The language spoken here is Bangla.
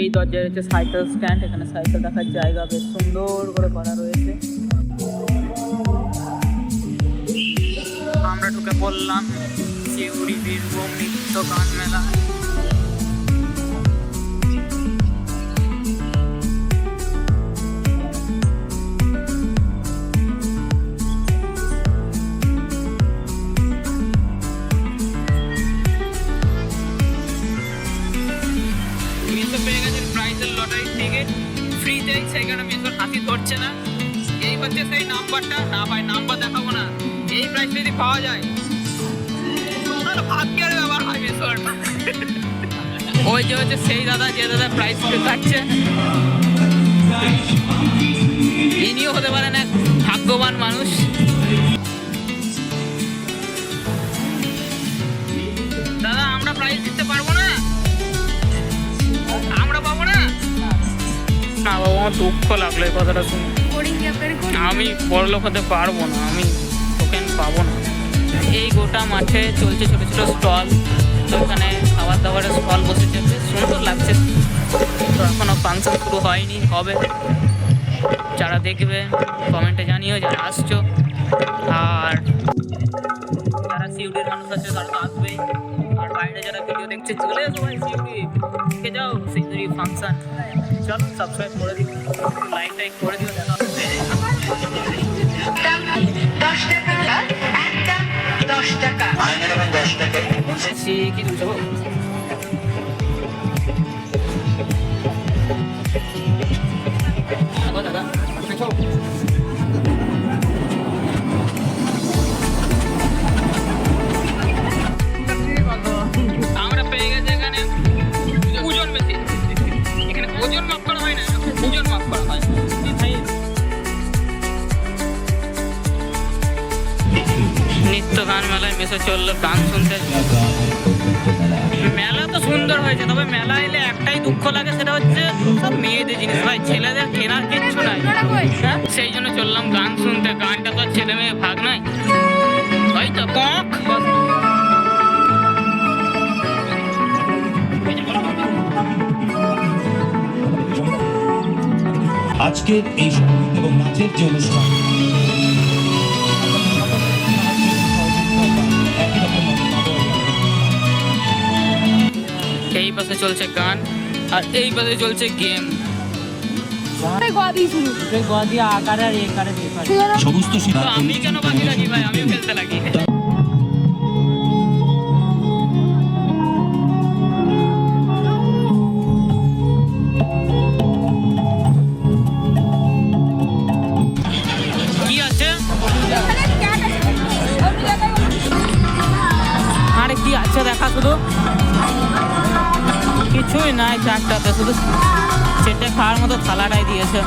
এই দরজায় হচ্ছে সাইকেল স্ট্যান্ড, এখানে সাইকেল দেখার জায়গা বেশ সুন্দর করে করা রয়েছে। আমরা ঢুকে পড়লাম শিউড়ি বীরভূম নৃত্য গান মেলা ফ্রিতেই সেখানে মিশোর হাতি ধরছে না। এই হচ্ছে সেই নাম্বারটা। না ভাই, নাম্বার দেখাবো না। এই প্রাইস যদি পাওয়া যায় ভাগ্যের ব্যাপার হয় ওই যে হচ্ছে সেই দাদা, যে দাদা প্রাইস দেখাচ্ছে ইনিও হতে পারেন এক ভাগ্যবান মানুষ। দাদা, আমরা প্রাইজ দিতে আমার দুঃখ লাগল এই কথাটা শুনে। আমি বড় লোক হতে পারব না, আমি টোকেন পাবো না। এই গোটা মাঠে চলছে ছোটো ছোটো স্টল তো ওখানে খাবার দাবারের স্টল বসেছে সুন্দর লাগছে। তো এখনও ফাংশন শুরু হয়নি, হবে। যারা দেখবে কমেন্টে জানিও যারা আসছো। আর যারা সিউড়ির মানুষ আছে তারা তো আসবেই। বাইরে যারা ভিডিও দেখছে চলে এসো ভাই সিউড়ি দেখে যাও সিউড়ি ফাংশন চলো সাবস্ক্রাইব করে দিও। লাইক টাইক করে দিও দেখা টাকা দশ টাকা। দশ টাকা। বেশি কি দুশো হয় নিত্য গান মেলায় মেশে চলল গান শুনতে মেলা তো সুন্দর হয়েছে তবে মেলা এলে একটাই দুঃখ লাগে সেটা হচ্ছে সব মেয়েদের জিনিস ভাই ছেলেদের কেনার কিচ্ছু নাই? সেই জন্য চললাম গান শুনতে গানটা আজকের এই সংগীত এবং নাচের যে অনুষ্ঠান। এই পাশে চলছে গান আর এই পাশে চলছে গেম। সমস্ত শিল্প আমি কেন বাকি রাখি ভাই? আমিও খেলতে লাগি। আছে দেখা শুধু। কিছুই নাই চারটাতে শুধু। চেটে খাওয়ার মতো থালাটাই দিয়েছে।